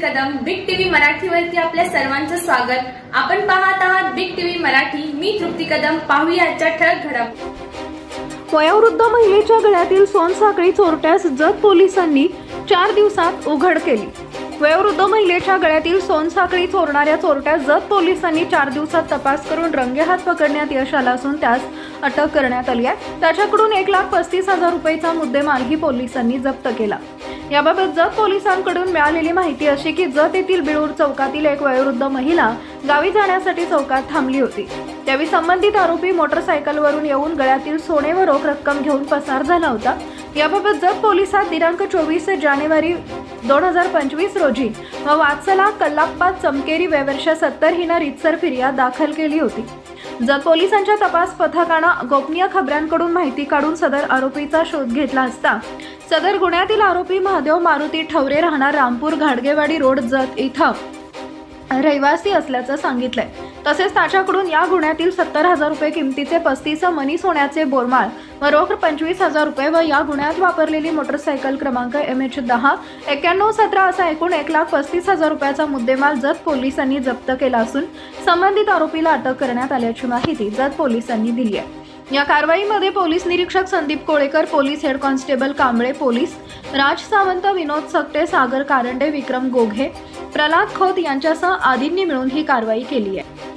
मराठीवरती आपल्या सर्वांचं स्वागत. आपण पाहत आहात बिग टीव्ही मराठी. मी तृप्ती कदम. पाहूया आजच्या ठळक घडम. वयोवृद्ध महिलेच्या गळ्यातील सोनसाखळी चोरट्यास जत पोलिसांनी चार दिवसात उघड केली. वयोवृद्ध महिलेच्या गळ्यातील सोनसाखळी चोरणाऱ्या चोरट्यास जत पोलिसांनी चार दिवसात तपास करून रंगेहात पकडण्यात यश आला असून त्यास अटक करण्यात आली आहे. त्याच्याकडून एक लाख पस्तीस हजार रुपयेचा मुद्देमालही पोलिसांनी जप्त केला. याबाबत जत पोलिसांकडून मिळालेली माहिती अशी की जत येथील बिळूर चौकातील एक वयोवृद्ध महिला गावी जाण्यासाठी चौकात थांबली होती. त्यावेळी संबंधित आरोपी मोटरसायकलवरून येऊन गळ्यातील सोने व रोख रक्कम घेऊन पसार झाला होता. याबाबत जत पोलिसात दिनांक चोवीस जानेवारी दोन हजार पंचवीस रोजी व वात्सला कल्लाप्पा चमकेरी वेवर्ष सत्तर हिनं रितसर फिर्याद दाखल केली होती. जत पोलिसांच्या तपास पथकानं गोपनीय खबऱ्यांकडून माहिती काढून सदर आरोपीचा शोध घेतला असता सदर गुन्ह्यातील आरोपी महादेव मारुती ठवरे राहणार रामपूर घाडगेवाडी रोड जत इथं. रहिवासी असल्याचं सांगितलंय. तसेच त्याच्याकडून या गुन्ह्यातील सत्तर हजार रुपये किमतीचे पस्तीस मनी सोन्याचे बोरमाळ व रोख पंचवीस हजार रुपये व या गुन्ह्यात वापरलेली मोटरसायकल क्रमांक एम एच दहा एक्क्याण्णव सतरा असा एकूण एक लाख पस्तीस हजार रुपयाचा मुद्देमाल जत पोलिसांनी जप्त केला असून संबंधित आरोपीला अटक करण्यात आल्याची माहिती जत पोलिसांनी दिली आहे. या कारवाईमध्ये पोलीस निरीक्षक Sandeep Kolekar police head constable Kamble police Raj Sawant Vinod Sakte Sagar Karande Vikram Goghe Pralhad Khot यांच्यासह आदींनी मिळून ही कारवाई केली आहे.